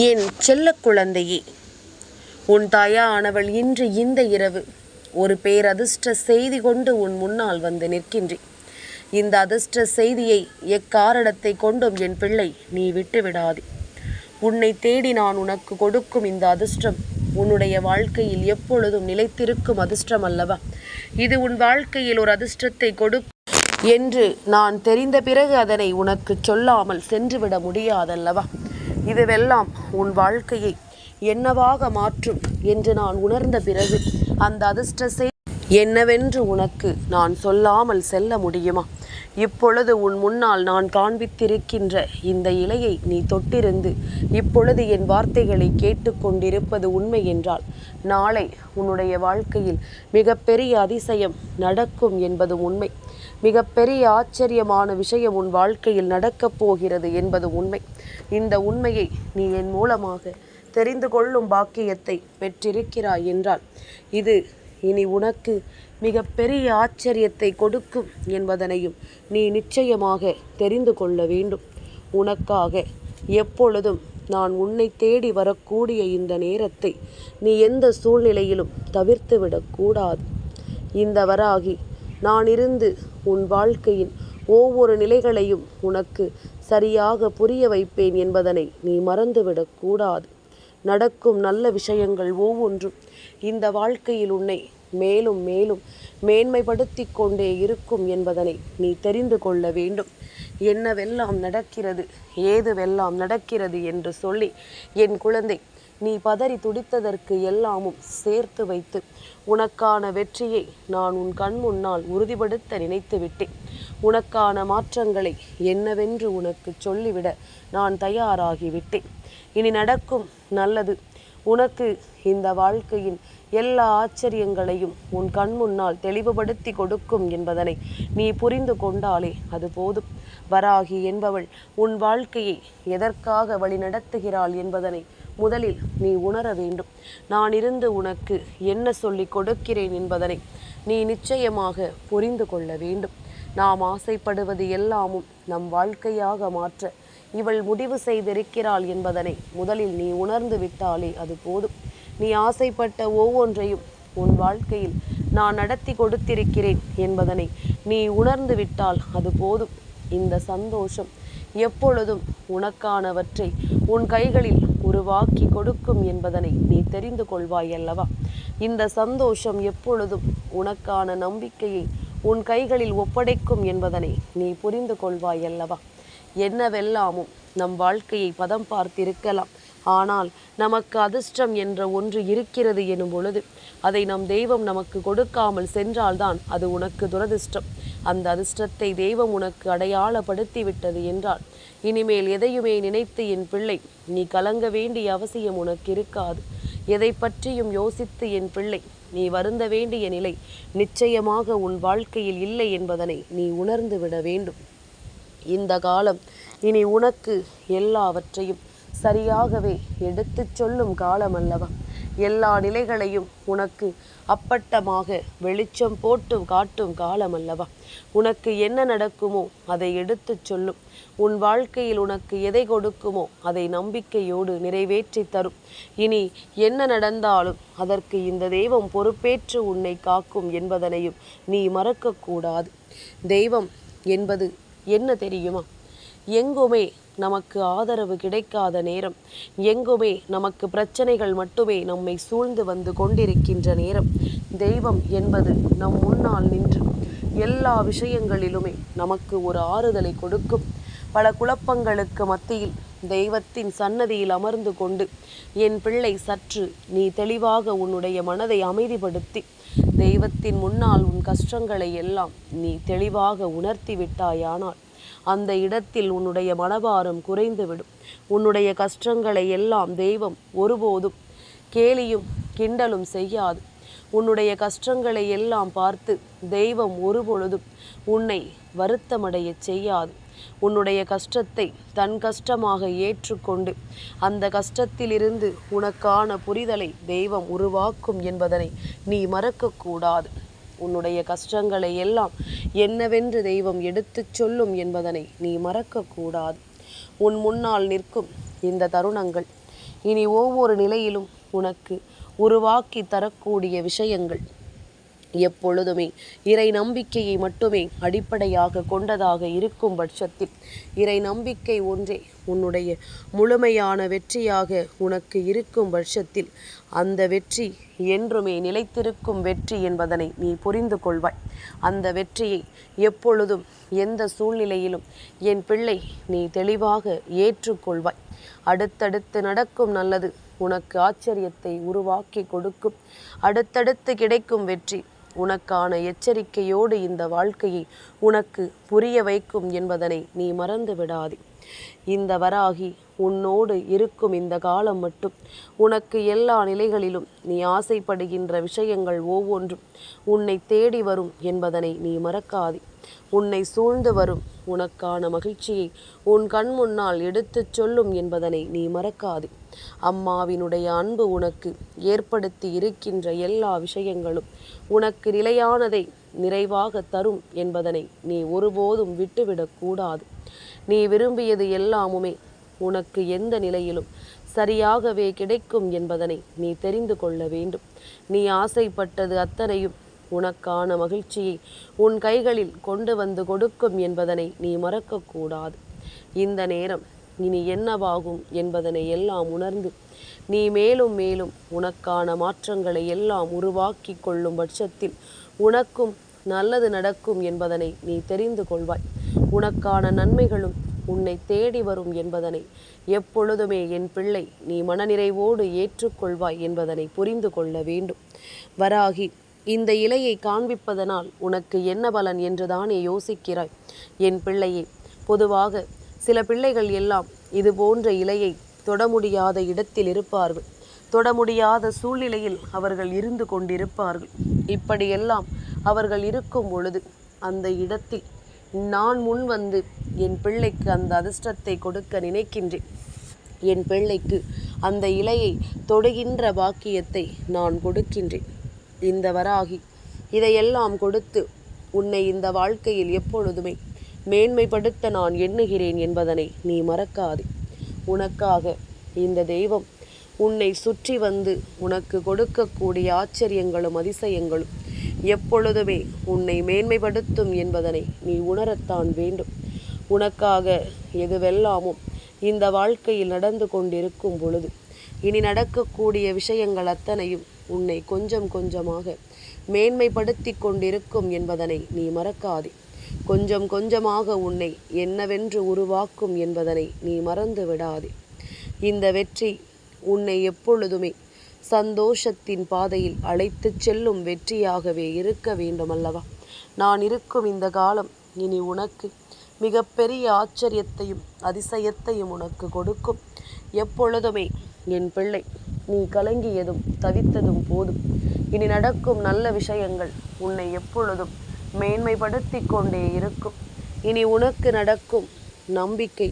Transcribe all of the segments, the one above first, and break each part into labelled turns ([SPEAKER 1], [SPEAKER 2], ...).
[SPEAKER 1] என் செல்ல குழந்தையே உன் தாயானவள் இன்று இந்த இரவு ஒரு பேரதிர்ஷ்ட செய்தி கொண்டு உன் முன்னால் வந்து நிற்கின்றேன். இந்த அதிர்ஷ்ட செய்தியை எக்காரணத்தை கொண்டும் என் பிள்ளை நீ விட்டுவிடாதே. உன்னை தேடி நான் உனக்கு கொடுக்கும் இந்த அதிர்ஷ்டம் உன்னுடைய வாழ்க்கையில் எப்பொழுதும் நிலைத்திருக்கும் அதிர்ஷ்டம் அல்லவா? இது உன் வாழ்க்கையில் ஒரு அதிர்ஷ்டத்தை கொடுக்கும் என்று நான் தெரிந்த பிறகு அதனை உனக்கு சொல்லாமல் சென்றுவிட முடியாதல்லவா? இதுவெல்லாம் உன் வாழ்க்கையை என்னவாக மாற்றும் என்று நான் உணர்ந்த பிறகு அந்த அதிர்ஷ்ட என்னவென்று உனக்கு நான் சொல்லாமல் செல்ல முடியுமா? இப்பொழுது உன் முன்னால் நான் காண்பித்திருக்கின்ற இந்த இலையை நீ தொட்டிருந்து இப்பொழுது என் வார்த்தைகளை கேட்டுக்கொண்டிருப்பது உண்மை என்றால் நாளை உன்னுடைய வாழ்க்கையில் மிகப்பெரிய அதிசயம் நடக்கும் என்பது உண்மை. மிகப்பெரிய ஆச்சரியமான விஷயம் உன் வாழ்க்கையில் நடக்கப் போகிறது என்பது உண்மை. இந்த உண்மையை நீ என் மூலமாக தெரிந்து கொள்ளும் பாக்கியத்தை பெற்றிருக்கிறாய் என்றால் இது இனி உனக்கு மிகப்பெரிய ஆச்சரியத்தை கொடுக்கும் என்பதனையும் நீ நிச்சயமாக தெரிந்து கொள்ள வேண்டும். உனக்காக எப்பொழுதும் நான் உன்னை தேடி வரக்கூடிய இந்த நேரத்தை நீ எந்த சூழ்நிலையிலும் தவிர்த்து விடக்கூடாது இந்த வராகி நான் இருந்து உன் வாழ்க்கையின் ஒவ்வொரு நிலைகளையும் உனக்கு சரியாக புரிய வைப்பேன் என்பதனை நீ மறந்துவிடக்கூடாது நடக்கும் நல்ல விஷயங்கள் ஒவ்வொன்றும் இந்த வாழ்க்கையில் உன்னை மேலும் மேலும் மேன்மைப்படுத்தி கொண்டே இருக்கும் என்பதனை நீ தெரிந்து கொள்ள வேண்டும். என்னவெல்லாம் நடக்கிறது ஏதுவெல்லாம் நடக்கிறது என்று சொல்லி என் குழந்தை நீ பதறி துடித்ததற்கு எல்லாமும் சேர்த்து வைத்து உனக்கான வெற்றியை நான் உன் கண் முன்னால் உறுதிப்படுத்த நினைத்து விட்டேன். உனக்கான மாற்றங்களை என்னவென்று உனக்கு சொல்லிவிட நான் தயாராகிவிட்டேன் இனி நடக்கும் நல்லது. உனக்கு இந்த வாழ்க்கையின் எல்லா ஆச்சரியங்களையும் உன் கண் முன்னால் தெளிவுபடுத்தி கொடுக்கும் என்பதனை நீ புரிந்து கொண்டாலே அது போதும். வராகி என்பவள் உன் வாழ்க்கையை எதற்காக வழிநடத்துகிறாள் என்பதனை முதலில் நீ உணர வேண்டும். நான் இருந்து உனக்கு என்ன சொல்லிக் கொடுக்கிறேன் என்பதனை நீ நிச்சயமாக புரிந்து கொள்ள வேண்டும். நாம் ஆசைப்படுவது எல்லாமும் நம் வாழ்க்கையாக மாற்ற இவள் முடிவு செய்திருக்கிறாள் என்பதனை முதலில் நீ உணர்ந்து விட்டாலே அது போதும். நீ ஆசைப்பட்ட ஒவ்வொன்றையும் உன் வாழ்க்கையில் நான் நடத்தி கொடுத்திருக்கிறேன் என்பதனை நீ உணர்ந்து விட்டால் அது போதும். இந்த சந்தோஷம் எப்பொழுதும் உனக்கானவற்றை உன் கைகளில் உருவாக்கி கொடுக்கும் என்பதனை நீ தெரிந்து கொள்வாய் அல்லவா? இந்த சந்தோஷம் எப்பொழுதும் உனக்கான நம்பிக்கையை உன் கைகளில் ஒப்படைக்கும் என்பதனை நீ புரிந்து கொள்வாய் அல்லவா? என்னவெல்லாமும் நம் வாழ்க்கையை பதம் பார்த்திருக்கலாம். ஆனால் நமக்கு அதிர்ஷ்டம் என்ற ஒன்று இருக்கிறது எனும் பொழுது அதை நம் தெய்வம் நமக்கு கொடுக்காமல் சென்றால்தான் அது உனக்கு துரதிர்ஷ்டம். அந்த அதிர்ஷ்டத்தை தெய்வம் உனக்கு அடையாளப்படுத்தி விட்டது என்றால் இனிமேல் எதையுமே நினைத்து என் பிள்ளை நீ கலங்க வேண்டிய அவசியம் உனக்கு இருக்காது. எதை பற்றியும் யோசித்து என் பிள்ளை நீ வருந்த வேண்டிய நிலை நிச்சயமாக உன் வாழ்க்கையில் இல்லை என்பதனை நீ உணர்ந்து விட வேண்டும். இந்த காலம் இனி உனக்கு எல்லாவற்றையும் சரியாகவே எடுத்துச் சொல்லும் காலம் அல்லவா எல்லா நிலைகளையும் உனக்கு அப்பட்டமாக வெளிச்சம் போட்டு காட்டும் காலம் அல்லவா உனக்கு என்ன நடக்குமோ அதை எடுத்துச் சொல்லும். உன் வாழ்க்கையில் உனக்கு எதை கொடுக்குமோ அதை நம்பிக்கையோடு நிறைவேற்றி தரும். இனி என்ன நடந்தாலும் அதற்கு இந்த தெய்வம் பொறுப்பேற்று உன்னை காக்கும் என்பதனையும் நீ மறக்கக்கூடாது. தெய்வம் என்பது என்ன தெரியுமா? எங்குமே நமக்கு ஆதரவு கிடைக்காத நேரம். எங்குமே நமக்கு பிரச்சனைகள் மட்டுமே நம்மை சூழ்ந்து வந்து கொண்டிருக்கின்ற நேரம். தெய்வம் என்பது நம் முன்னால் நின்று எல்லா விஷயங்களிலுமே நமக்கு ஒரு ஆறுதலை கொடுக்கும். பல குழப்பங்களுக்கு மத்தியில் தெய்வத்தின் சன்னதியில் அமர்ந்து கொண்டு என் பிள்ளை சற்று நீ தெளிவாக உன்னுடைய மனதை அமைதிப்படுத்தி தெய்வத்தின் முன்னால் உன் கஷ்டங்களை எல்லாம் நீ தெளிவாக உணர்த்தி விட்டாயானால் அந்த இடத்தில் உன்னுடைய மனபாரம் குறைந்துவிடும். உன்னுடைய கஷ்டங்களை எல்லாம் தெய்வம் ஒருபோதும் கேலியும் கிண்டலும் செய்யாது. உன்னுடைய கஷ்டங்களை எல்லாம் பார்த்து தெய்வம் ஒருபொழுதும் உன்னை வருத்தமடைய செய்யாது. உன்னுடைய கஷ்டத்தை தன் கஷ்டமாக ஏற்றுக்கொண்டு அந்த கஷ்டத்திலிருந்து உனக்கான புரிதலை தெய்வம் உருவாக்கும் என்பதனை நீ மறக்கக்கூடாது. உன்னுடைய கஷ்டங்களை எல்லாம் என்னவென்று தெய்வம் எடுத்துச் சொல்லும் என்பதனை நீ மறக்கக்கூடாது. உன் முன்னால் நிற்கும் இந்த தருணங்கள் இனி ஒவ்வொரு நிலையிலும் உனக்கு உருவாக்கி தரக்கூடிய விஷயங்கள். எப்பொழுதுமே. இறை நம்பிக்கையை மட்டுமே அடிப்படையாக கொண்டதாக இருக்கும் பட்சத்தில் இறை நம்பிக்கை ஒன்றே உன்னுடைய முழுமையான வெற்றியாக உனக்கு இருக்கும் பட்சத்தில் அந்த வெற்றி என்றுமே நிலைத்திருக்கும் வெற்றி என்பதனை நீ புரிந்து கொள்வாய். அந்த வெற்றியை எப்பொழுதும் எந்த சூழ்நிலையிலும் என் பிள்ளை நீ தெளிவாக ஏற்றுக்கொள்வாய். அடுத்தடுத்து நடக்கும் நல்லது உனக்கு ஆச்சரியத்தை உருவாக்கி கொடுக்கும். அடுத்தடுத்து கிடைக்கும் வெற்றி உனக்கான எச்சரிக்கையோடு இந்த வாழ்க்கையை உனக்கு புரிய வைக்கும் என்பதனை நீ மறந்து விடாதே இந்த வராகி உன்னோடு இருக்கும் இந்த காலம் மட்டும். உனக்கு எல்லா நிலைகளிலும் நீ ஆசைப்படுகின்ற விஷயங்கள் ஒவ்வொன்றும் உன்னை தேடி வரும் என்பதனை நீ மறக்காதே. உன்னை சூழ்ந்து வரும் உனக்கான மகிழ்ச்சியை உன் கண் முன்னால் எடுத்துச் சொல்லும் என்பதனை நீ மறக்காது. அம்மாவினுடைய அன்பு உனக்கு ஏற்படுத்தி இருக்கின்ற எல்லா விஷயங்களும் உனக்கு நிலையானதை நிறைவாக தரும் என்பதனை நீ ஒருபோதும் விட்டுவிடக்கூடாது நீ விரும்பியது எல்லாமுமே உனக்கு எந்த நிலையிலும் சரியாகவே கிடைக்கும் என்பதனை நீ தெரிந்து கொள்ள வேண்டும். நீ ஆசைப்பட்டது அத்தனையும் உனக்கான மகிழ்ச்சியை உன் கைகளில் கொண்டு வந்து கொடுக்கும் என்பதனை நீ மறக்கக்கூடாது. இந்த நேரம் இனி என்னவாகும் என்பதனை எல்லாம் உணர்ந்து நீ மேலும் மேலும் உனக்கான மாற்றங்களை எல்லாம் உருவாக்கி கொள்ளும் பட்சத்தில் உனக்கும் நல்லது நடக்கும் என்பதனை நீ தெரிந்து கொள்வாய். உனக்கான நன்மைகளும் உன்னை தேடி வரும் என்பதனை. எப்பொழுதுமே என் பிள்ளை நீ மனநிறைவோடு ஏற்றுக்கொள்வாய் என்பதனை புரிந்து கொள்ள வேண்டும். வராகி இந்த இலையை காண்பிப்பதனால் உனக்கு என்ன பலன் என்றுதானே யோசிக்கிறாய். என் பிள்ளையே பொதுவாக சில பிள்ளைகள் எல்லாம் இது போன்ற இலையை தொட முடியாத இடத்தில் இருப்பார்கள். தொட முடியாத சூழ்நிலையில் அவர்கள் இருந்து கொண்டிருப்பார்கள். இப்படியெல்லாம் அவர்கள் இருக்கும் பொழுது அந்த இடத்தில் நான் முன் வந்து என் பிள்ளைக்கு அந்த அதிர்ஷ்டத்தை கொடுக்க நினைக்கின்றேன். என் பிள்ளைக்கு அந்த இலையை தொடுகின்ற பாக்கியத்தை நான் கொடுக்கின்றேன். இந்த வராகி இதையெல்லாம் கொடுத்து உன்னை இந்த வாழ்க்கையில் எப்பொழுதுமே மேன்மைப்படுத்த நான் எண்ணுகிறேன் என்பதனை நீ மறக்காதே. உனக்காக இந்த தெய்வம் உன்னை சுற்றி வந்து உனக்கு கொடுக்கக்கூடிய ஆச்சரியங்களும் அதிசயங்களும் எப்பொழுதுமே உன்னை மேன்மைப்படுத்தும் என்பதனை நீ உணரத்தான் வேண்டும். உனக்காக எதுவெல்லாமும் இந்த வாழ்க்கையில் நடந்து கொண்டிருக்கும் பொழுது இனி நடக்கக்கூடிய விஷயங்கள் அத்தனையும் உன்னை கொஞ்சம் கொஞ்சமாக மேன்மைப்படுத்தி கொண்டிருக்கும் என்பதனை நீ மறக்காதே. கொஞ்சம் கொஞ்சமாக உன்னை என்னவென்று உருவாக்கும் என்பதனை நீ மறந்து விடாதே இந்த வெற்றி உன்னை எப்பொழுதுமே சந்தோஷத்தின் பாதையில் அழைத்துச் செல்லும் வெற்றியாகவே இருக்க வேண்டும் அல்லவா நான் இருக்கும் இந்த காலம் இனி உனக்கு மிகப்பெரிய ஆச்சரியத்தையும் அதிசயத்தையும் உனக்கு கொடுக்கும். எப்பொழுதுமே என் பிள்ளை நீ கலங்கியதும் தவித்ததும் போதும். இனி நடக்கும் நல்ல விஷயங்கள் உன்னை எப்பொழுதும் மேன்மைப்படுத்தி கொண்டே இருக்கும். இனி உனக்கு நடக்கும் நம்பிக்கை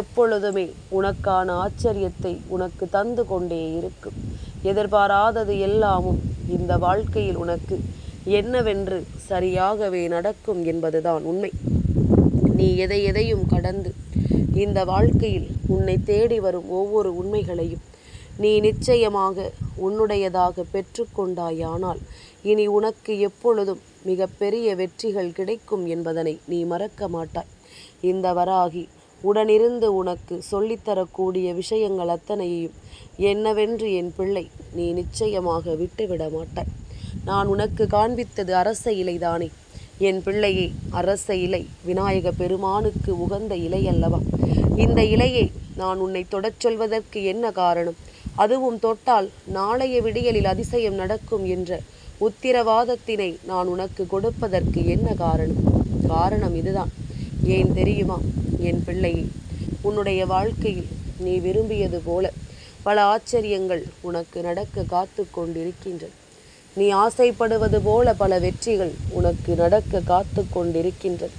[SPEAKER 1] எப்பொழுதுமே உனக்கான ஆச்சரியத்தை உனக்கு தந்து கொண்டே இருக்கும். எதிர்பாராதது எல்லாமும் இந்த வாழ்க்கையில் உனக்கு. என்னவென்று சரியாகவே நடக்கும் என்பதுதான் உண்மை. நீ எதை எதையும் கடந்து இந்த வாழ்க்கையில் உன்னை தேடி வரும் ஒவ்வொரு உண்மைகளையும் நீ நிச்சயமாக உன்னுடையதாக பெற்றுக்கொண்டாயானால் இனி உனக்கு எப்பொழுதும் மிகப்பெரிய வெற்றிகள் கிடைக்கும் என்பதனை நீ மறக்க மாட்டாய். இந்த வராகி உடனிருந்து உனக்கு சொல்லித்தரக்கூடிய விஷயங்கள் அத்தனையையும் என்னவென்று என் பிள்ளை நீ நிச்சயமாக விட்டுவிட மாட்டாய். நான் உனக்கு காண்பித்தது அரச இலைதானே. என் பிள்ளையே அரச இலை விநாயக பெருமானுக்கு உகந்த இலை அல்லவா இந்த இலையை நான் உன்னை தொடச் சொல்வதற்கு என்ன காரணம்? அதுவும் தொட்டால் நாளைய விடியலில் அதிசயம் நடக்கும் என்ற உத்திரவாதத்தினை நான் உனக்கு கொடுப்பதற்கு என்ன காரணம்? காரணம் இதுதான். ஏன் தெரியுமா? என் பிள்ளையே உன்னுடைய வாழ்க்கையில் நீ விரும்பியது போல பல ஆச்சரியங்கள் உனக்கு நடக்க காத்து கொண்டிருக்கின்றன. நீ ஆசைப்படுவது போல பல வெற்றிகள் உனக்கு நடக்க காத்து கொண்டிருக்கின்றன.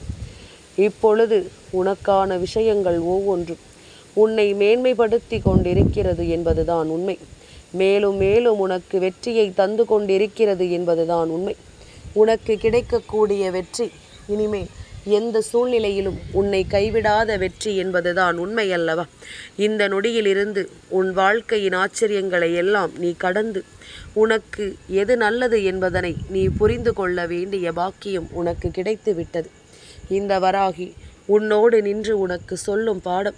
[SPEAKER 1] இப்பொழுது உனக்கான விஷயங்கள் ஒவ்வொன்றும் உன்னை மேன்மைப்படுத்தி கொண்டிருக்கிறது என்பதுதான் உண்மை. மேலும் மேலும் உனக்கு வெற்றியை தந்து கொண்டிருக்கிறது என்பதுதான் உண்மை. உனக்கு கிடைக்கக்கூடிய வெற்றி இனிமேல் எந்த சூழ்நிலையிலும் உன்னை கைவிடாத வெற்றி என்பதுதான் உண்மையல்லவா? இந்த நொடியிலிருந்து உன் வாழ்க்கையின் ஆச்சரியங்களை எல்லாம் நீ கடந்து உனக்கு எது நல்லது என்பதனை நீ புரிந்து கொள்ள வேண்டிய பாக்கியம் உனக்கு கிடைத்து விட்டது இந்த வராகி உன்னோடு நின்று உனக்கு சொல்லும் பாடம்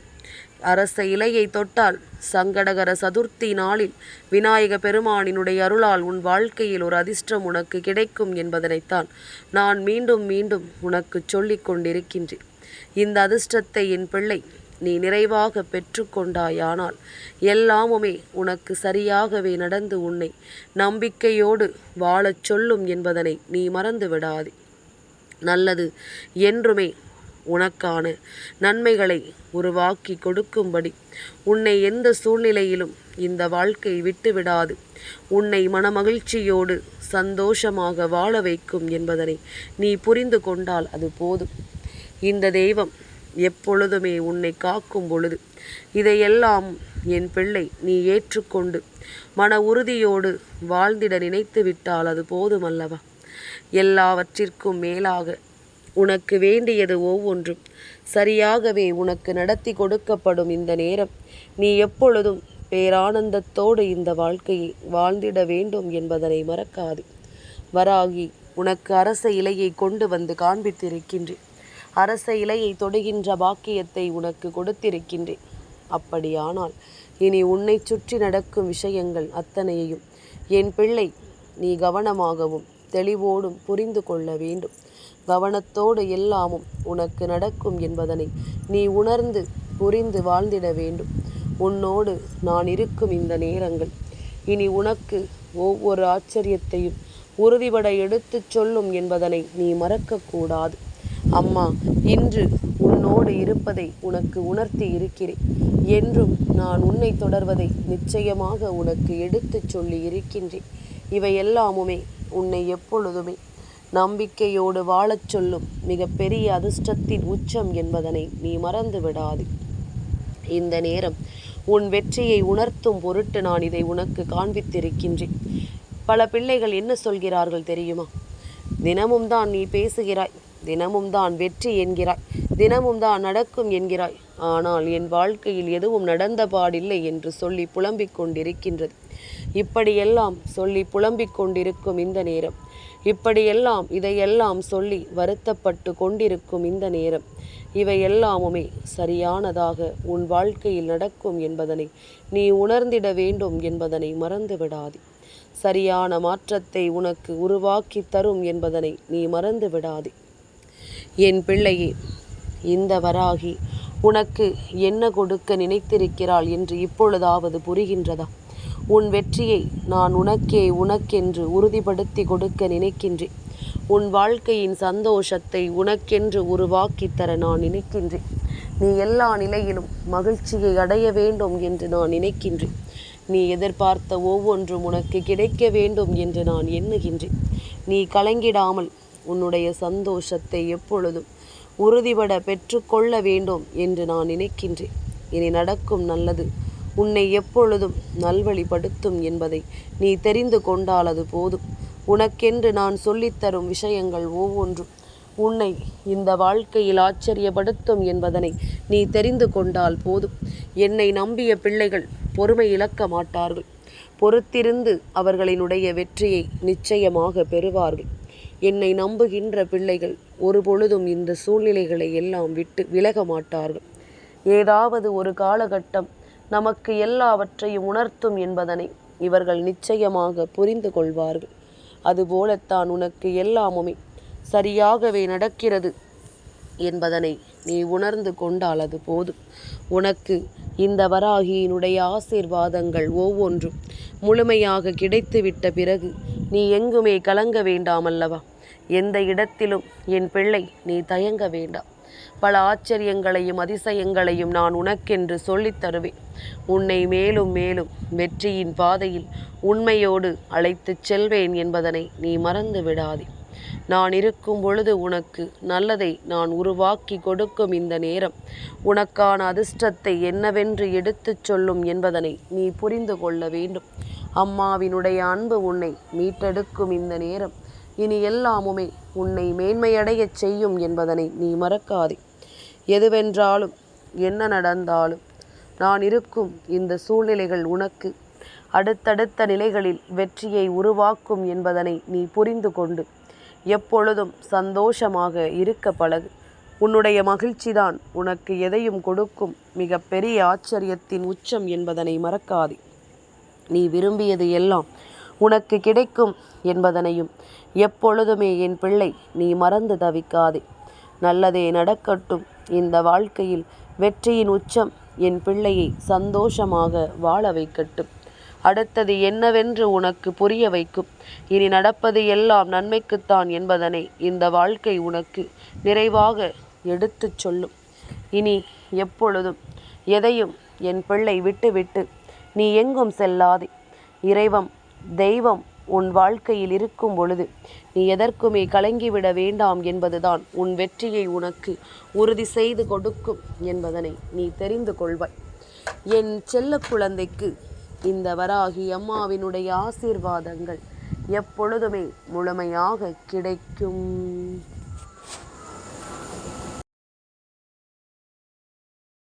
[SPEAKER 1] அரச இலையை தொட்டால் சங்கடகர சதுர்த்தி நாளில் விநாயக பெருமானினுடைய அருளால் உன் வாழ்க்கையில் ஒரு அதிர்ஷ்டம் உனக்கு கிடைக்கும் என்பதனைத்தான் நான் மீண்டும் மீண்டும் உனக்கு சொல்லிக் கொண்டிருக்கின்றேன். இந்த அதிர்ஷ்டத்தை என் பிள்ளை நீ நிறைவாக பெற்றுக்கொண்டாயானால் எல்லாமுமே உனக்கு சரியாகவே நடந்து உன்னை நம்பிக்கையோடு வாழச் சொல்லும் என்பதனை நீ மறந்து விடாதே நல்லது என்றுமே உனக்கான நன்மைகளை உருவாக்கி கொடுக்கும்படி. உன்னை எந்த சூழ்நிலையிலும் இந்த வாழ்க்கை விட்டுவிடாது. உன்னை மனமகிழ்ச்சியோடு சந்தோஷமாக வாழ வைக்கும் என்பதனை நீ புரிந்து கொண்டால் அது போதும். இந்த தெய்வம் எப்பொழுதுமே உன்னை காக்கும் பொழுது இதையெல்லாம் என் பிள்ளை நீ ஏற்றுக்கொண்டு மன உறுதியோடு வாழ்ந்திட நினைத்து விட்டால் அது போதுமல்லவா? எல்லாவற்றிற்கும் மேலாக உனக்கு வேண்டியது ஒவ்வொன்றும். சரியாகவே உனக்கு நடத்தி கொடுக்கப்படும் இந்த நேரம். நீ எப்பொழுதும் பேரானந்தத்தோடு இந்த வாழ்க்கையை வாழ்ந்திட வேண்டும் என்பதனை மறக்காது. வராகி உனக்கு அரச இலையை கொண்டு வந்து காண்பித்திருக்கின்றேன். அரச இலையை தொடுகின்ற பாக்கியத்தை உனக்கு கொடுத்திருக்கின்றேன். அப்படியானால் இனி உன்னை சுற்றி நடக்கும் விஷயங்கள் அத்தனையையும் என் பிள்ளை நீ கவனமாகவும் தெளிவோடும் புரிந்து கொள்ள வேண்டும். கவனத்தோடு எல்லாமும் உனக்கு நடக்கும் என்பதனை நீ உணர்ந்து புரிந்து வாழ்ந்திட வேண்டும். உன்னோடு நான் இருக்கும் இந்த நேரங்கள். இனி உனக்கு ஒவ்வொரு ஆச்சரியத்தையும் உறுதிபட எடுத்துச் சொல்லும் என்பதனை நீ மறக்கக்கூடாது. அம்மா இன்று உன்னோடு இருப்பதை உனக்கு உணர்த்தி இருக்கிறேன். என்றும் நான் உன்னை தொடர்வதை நிச்சயமாக உனக்கு எடுத்துச் சொல்லி இருக்கின்றேன். இவை எல்லாமுமே உன்னை எப்பொழுதுமே நம்பிக்கையோடு வாழச் சொல்லும் மிக பெரிய அதிர்ஷ்டத்தின் உச்சம் என்பதனை நீ மறந்து விடாது. இந்த நேரம் உன் வெற்றியை உணர்த்தும் பொருட்டு நான் இதை உனக்கு காண்பித்திருக்கின்றேன். பல பிள்ளைகள் என்ன சொல்கிறார்கள் தெரியுமா? தினமும் தான் நீ பேசுகிறாய் தினமும் தான் வெற்றி என்கிறாய் தினமும் தான் நடக்கும் என்கிறாய். ஆனால் என் வாழ்க்கையில் எதுவும் நடந்த பாடில்லை என்று சொல்லி புலம்பிக் கொண்டிருக்கின்றது. இப்படியெல்லாம் சொல்லி புலம்பிக் கொண்டிருக்கும் இந்த நேரம் இப்படியெல்லாம் இதையெல்லாம் சொல்லி வருத்தப்பட்டு கொண்டிருக்கும் இந்த நேரம். இவை எல்லாமுமே சரியானதாக உன் வாழ்க்கையில் நடக்கும் என்பதனை நீ உணர்ந்திட வேண்டும் என்பதனை மறந்து விடாதே சரியான மாற்றத்தை உனக்கு உருவாக்கி தரும் என்பதனை நீ மறந்து விடாதே என் பிள்ளையே இந்த வராகி உனக்கு என்ன கொடுக்க நினைத்திருக்கிறாள் என்று இப்பொழுதாவது புரிகின்றதா? உன் வெற்றியை நான் உனக்கே உனக்கென்று உறுதிப்படுத்தி கொடுக்க நினைக்கின்றேன். உன் வாழ்க்கையின் சந்தோஷத்தை உனக்கென்று உருவாக்கித் தர நான் நினைக்கின்றேன். நீ எல்லா நிலையிலும் மகிழ்ச்சியை அடைய வேண்டும் என்று நான் நினைக்கின்றேன். நீ எதிர்பார்த்த ஒவ்வொன்றும் உனக்கு கிடைக்க வேண்டும் என்று நான் எண்ணுகின்றேன். நீ கலங்கிடாமல் உன்னுடைய சந்தோஷத்தை எப்பொழுதும் உறுதிபட பெற்றுக்கொள்ள வேண்டும் என்று நான் நினைக்கின்றேன். இனி நடக்கும் நல்லது உன்னை எப்பொழுதும் நல்வழிப்படுத்தும் என்பதை நீ தெரிந்து கொண்டால் அது போதும். உனக்கென்று நான் சொல்லித்தரும் விஷயங்கள் ஒவ்வொன்றும் உன்னை இந்த வாழ்க்கையில் ஆச்சரியப்படுத்தும் என்பதனை நீ தெரிந்து கொண்டால் போதும். என்னை நம்பிய பிள்ளைகள் பொறுமை இழக்க மாட்டார்கள். பொறுத்திருந்து அவர்களினுடைய வெற்றியை நிச்சயமாக பெறுவார்கள். என்னை நம்புகின்ற பிள்ளைகள் ஒரு பொழுதும் இந்த சூழ்நிலைகளை எல்லாம் விட்டு விலக மாட்டார்கள். ஏதாவது ஒரு காலகட்டம் நமக்கு எல்லாவற்றையும் உணர்த்தும் என்பதனை இவர்கள் நிச்சயமாக புரிந்து கொள்வார்கள். அதுபோலத்தான் உனக்கு எல்லாமுமே சரியாகவே நடக்கிறது என்பதனை நீ உணர்ந்து கொண்டால் அது போதும். உனக்கு இந்த வராகியினுடைய ஆசீர்வாதங்கள் ஒவ்வொன்றும் முழுமையாக கிடைத்துவிட்ட பிறகு நீ எங்குமே கலங்க வேண்டாமல்லவா எந்த இடத்திலும் என் பிள்ளை நீ தயங்க வேண்டாம். பல ஆச்சரியங்களையும் அதிசயங்களையும் நான் உனக்கென்று சொல்லித் தருவேன். உன்னை மேலும் மேலும் வெற்றியின் பாதையில் உண்மையோடு அழைத்துச் செல்வேன் என்பதனை நீ மறந்து விடாதே. நான் இருக்கும் பொழுது உனக்கு நல்லதை நான் உருவாக்கி கொடுக்கும் இந்த நேரம் உனக்கான அதிர்ஷ்டத்தை என்னவென்று எடுத்துச் சொல்லும் என்பதனை நீ புரிந்து கொள்ள வேண்டும். அம்மாவினுடைய அன்பு உன்னை மீட்டெடுக்கும் இந்த நேரம் இனி எல்லாமுமே உன்னை மேன்மையடையச் செய்யும் என்பதனை நீ மறக்காதே. எதுவென்றாலும் என்ன நடந்தாலும் நான் இருக்கும் இந்த சூழ்நிலைகள் உனக்கு அடுத்தடுத்த நிலைகளில் வெற்றியை உருவாக்கும் என்பதனை நீ புரிந்து கொண்டு எப்பொழுதும் சந்தோஷமாக இருக்க பழகு. உன்னுடைய மகிழ்ச்சிதான் உனக்கு எதையும் கொடுக்கும் மிக பெரிய ஆச்சரியத்தின் உச்சம் என்பதனை மறக்காதே. நீ விரும்பியது எல்லாம் உனக்கு கிடைக்கும் என்பதனையும். எப்பொழுதுமே என் பிள்ளை நீ மறந்து தவிக்காதே. நல்லதே நடக்கட்டும். இந்த வாழ்க்கையில் வெற்றியின் உச்சம் என் பிள்ளையை சந்தோஷமாக வாழ வைக்கட்டும். அடுத்தது என்னவென்று உனக்கு புரிய வைக்கும். இனி நடப்பது எல்லாம் நன்மைக்குத்தான் என்பதனை இந்த வாழ்க்கை உனக்கு நிறைவாக எடுத்துச் சொல்லும். இனி எப்பொழுதும் எதையும் என் பிள்ளை விட்டுவிட்டு நீ எங்கும் செல்லாதே. இறைவம் தெய்வம் உன் வாழ்க்கையில் இருக்கும் பொழுது நீ எதற்குமே கலங்கிவிட வேண்டாம் என்பதுதான் உன் வெற்றியை உனக்கு உறுதி செய்து கொடுக்கும் என்பதனை நீ தெரிந்து கொள்வாய். என் செல்ல குழந்தைக்கு இந்த வராகி அம்மாவினுடைய ஆசீர்வாதங்கள் எப்பொழுதுமே முழுமையாக கிடைக்கும்.